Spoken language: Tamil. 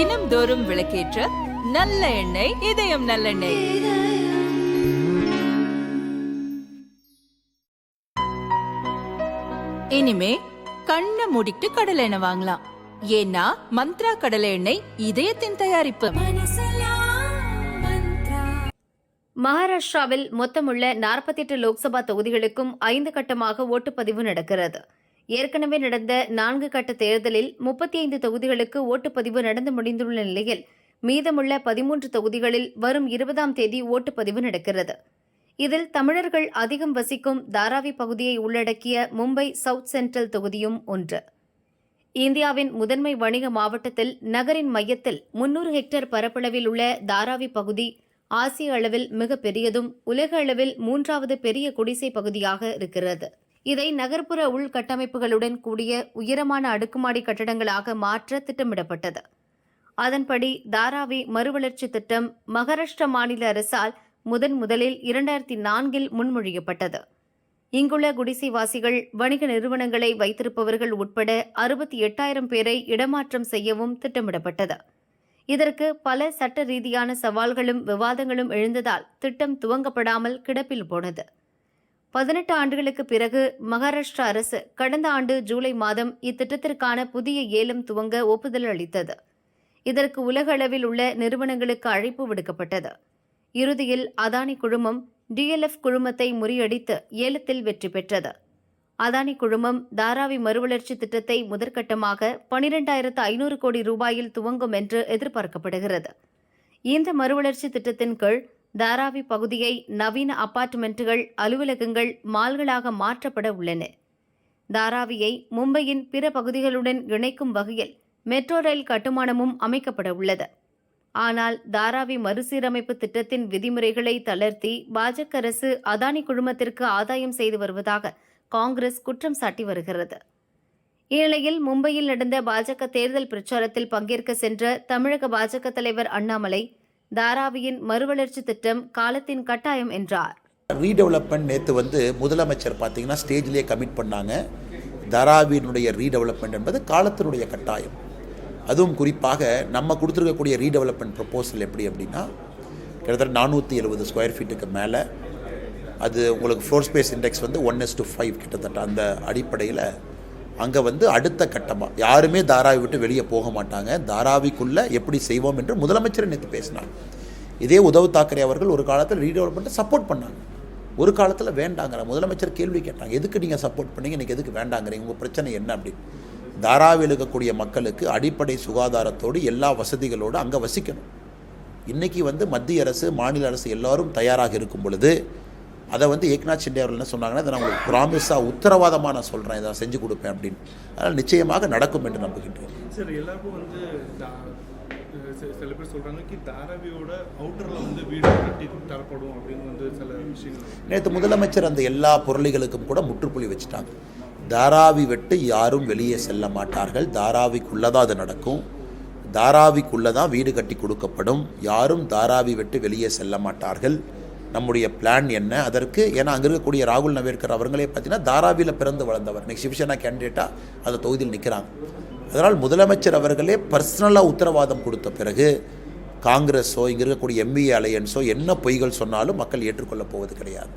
தினம்தோறும் விளக்கேற்ற நல்ல எண்ணெய் இதயம் நல்லெண்ணெய் இனிமே கண்ணை மூடிட்டு கடலை எண்ணெய் வாங்கலாம். ஏன்னா மந்த்ரா கடலை எண்ணெய் இதயத்தின் தயாரிப்பு. மகாராஷ்டிராவில் மொத்தமுள்ள 48 லோக்சபா தொகுதிகளுக்கும் ஐந்து கட்டமாக ஓட்டுப்பதிவு நடக்கிறது. ஏற்கனவே நடந்த நான்கு கட்ட தேர்தலில் முப்பத்தி ஐந்து தொகுதிகளுக்கு ஓட்டுப்பதிவு நடந்து முடிந்துள்ள நிலையில் மீதமுள்ள பதிமூன்று தொகுதிகளில் வரும் இருபதாம் தேதி ஓட்டுப்பதிவு நடக்கிறது. இதில் தமிழர்கள் அதிகம் வசிக்கும் தாராவி பகுதியை உள்ளடக்கிய மும்பை சவுத் சென்ட்ரல் தொகுதியும் ஒன்று. இந்தியாவின் முதன்மை வணிக மாவட்டத்தில் நகரின் மையத்தில் முன்னூறு ஹெக்டேர் பரப்பளவில் உள்ள தாராவி பகுதி ஆசிய அளவில் மிக பெரியதும் உலக அளவில் மூன்றாவது பெரிய குடிசை பகுதியாக இருக்கிறது. இதை நகர்ப்புற உள்கட்டமைப்புகளுடன் கூடிய உயரமான அடுக்குமாடி கட்டடங்களாக மாற்ற திட்டமிடப்பட்டது. அதன்படி தாராவி மறுவளர்ச்சி திட்டம் மகாராஷ்டிர மாநில அரசால் முதன் முதலில் இரண்டாயிரத்தி நான்கில் முன்மொழியப்பட்டது. இங்குள்ள குடிசைவாசிகள் வணிக நிறுவனங்களை வைத்திருப்பவர்கள் உட்பட அறுபத்தி எட்டாயிரம் பேரை இடமாற்றம் செய்யவும் திட்டமிடப்பட்டது. இதற்கு பல சட்ட ரீதியான சவால்களும் விவாதங்களும் எழுந்ததால் திட்டம் துவங்கப்படாமல் கிடப்பில் போனது. பதினெட்டு ஆண்டுகளுக்கு பிறகு மகாராஷ்டிரா அரசு கடந்த ஆண்டு ஜூலை மாதம் இத்திட்டத்திற்கான புதிய ஏலம் துவங்க ஒப்புதல் அளித்தது. இதற்கு உலக அளவில் உள்ள நிறுவனங்களுக்கு அழைப்பு விடுக்கப்பட்டது. இறுதியில் அதானி குழுமம் டிஎல்எஃப் குழுமத்தை முறியடித்து ஏலத்தில் வெற்றி பெற்றது. அதானி குழுமம் தாராவி மறுவளர்ச்சி திட்டத்தை முதற்கட்டமாக பனிரெண்டாயிரத்து ஐநூறு கோடி ரூபாயில் துவங்கும் என்று எதிர்பார்க்கப்படுகிறது. இந்த மறுவளர்ச்சி திட்டத்தின் கீழ் தாராவி பகுதியை நவீன அபார்ட்மெண்ட்டுகள் அலுவலகங்கள் மால்களாக மாற்றப்பட உள்ளன. தாராவியை மும்பையின் பிற பகுதிகளுடன் இணைக்கும் வகையில் மெட்ரோ ரயில் கட்டுமானமும் அமைக்கப்பட உள்ளது. ஆனால் தாராவி மறுசீரமைப்பு திட்டத்தின் விதிமுறைகளை தளர்த்தி பாஜக அரசு அதானி குழுமத்திற்கு ஆதாயம் செய்து வருவதாக காங்கிரஸ் குற்றம் சாட்டி வருகிறது. இந்நிலையில் மும்பையில் நடந்த பாஜக தேர்தல் பிரச்சாரத்தில் பங்கேற்க சென்ற தமிழக பாஜக தலைவர் அண்ணாமலை தாராவியின் மறுவளர்ச்சி திட்டம் காலத்தின் கட்டாயம் என்றார். ரீடெவலப்மெண்ட் நேற்று வந்து முதலமைச்சர் பார்த்தீங்கன்னா ஸ்டேஜ்லேயே கமிட் பண்ணாங்க. தராவினுடைய ரீடெவலப்மெண்ட் என்பது காலத்தினுடைய கட்டாயம். அதுவும் குறிப்பாக நம்ம கொடுத்துருக்கக்கூடிய ரீடெவலப்மெண்ட் ப்ரப்போசல் எப்படி அப்படின்னா கிட்டத்தட்ட நானூற்றி எழுபது ஸ்கொயர் ஃபீட்டுக்கு மேலே அது உங்களுக்கு ஃப்ளோர் ஸ்பேஸ் இண்டெக்ஸ் வந்து ஒன் எஸ் டு ஃபைவ் கிட்டத்தட்ட அந்த அடிப்படையில் அங்கே வந்து அடுத்த கட்டமாக யாருமே தாராவி விட்டு வெளியே போக மாட்டாங்க. தாராவிக்குள்ளே எப்படி செய்வோம் என்று முதலமைச்சர் நேற்று பேசினார். இதே உதவு தாக்கரே அவர்கள் ஒரு காலத்தில் ரீடெவலப்மெண்ட்டை சப்போர்ட் பண்ணாங்க. ஒரு காலத்தில் வேண்டாங்கிற முதலமைச்சர் கேள்வி கேட்டாங்க. எதுக்கு நீங்கள் சப்போர்ட் பண்ணீங்க? இன்றைக்கி எதுக்கு வேண்டாங்கிறீங்க? உங்கள் பிரச்சனை என்ன அப்படின்னு தாராவில் இருக்கக்கூடிய மக்களுக்கு அடிப்படை சுகாதாரத்தோடு எல்லா வசதிகளோடு அங்கே வசிக்கணும். இன்றைக்கி வந்து மத்திய அரசு மாநில அரசு எல்லாரும் தயாராக இருக்கும் பொழுது அதை வந்து ஏக்நாத் ஷிண்டே அவர்கள் என்ன சொன்னாங்கன்னா இதை நான் உங்களுக்கு ப்ராமிஸாக உத்தரவாதமாக நான் சொல்கிறேன் இதை செஞ்சு கொடுப்பேன் அப்படின்னு. அதனால் நிச்சயமாக நடக்கும் என்று நம்புகின்றேன். சார் எல்லாருக்கும் வந்து சில பேர் சொல்றாங்க கி தாராவியோட அவுட்டர்ல வந்து வீடு கட்டி தரப்படும் அப்படின்னு வந்து சில விஷயங்கள் நேற்று முதலமைச்சர் அந்த எல்லா பொருளிகளுக்கும் கூட முற்றுப்புள்ளி வச்சுட்டாங்க. தாராவி விட்டு யாரும் வெளியே செல்ல மாட்டார்கள். தாராவிக்குள்ளே தான் அது நடக்கும். தாராவிக்குள்ளே தான் வீடு கட்டி கொடுக்கப்படும். யாரும் தாராவி விட்டு வெளியே செல்ல மாட்டார்கள். நம்முடைய பிளான் என்ன? அதற்கு ஏன்னா அங்கே இருக்கக்கூடிய ராகுல் நவேர்கர் அவங்களே பார்த்தீங்கன்னா தாராவியில் பிறந்து வளர்ந்தவர். நெக்ஸ்ட் சிவசேனா கேண்டிடேட்டாக அந்த தொகுதியில் நிற்கிறாங்க அதனால் முதலமைச்சர் அவர்களே பர்சனலாக உத்தரவாதம் கொடுத்த பிறகு காங்கிரஸோ இங்கே இருக்கக்கூடிய எம்பிஏ அலையன்ஸோ என்ன பொய்கள் சொன்னாலும் மக்கள் ஏற்றுக்கொள்ளப் போவது கிடையாது.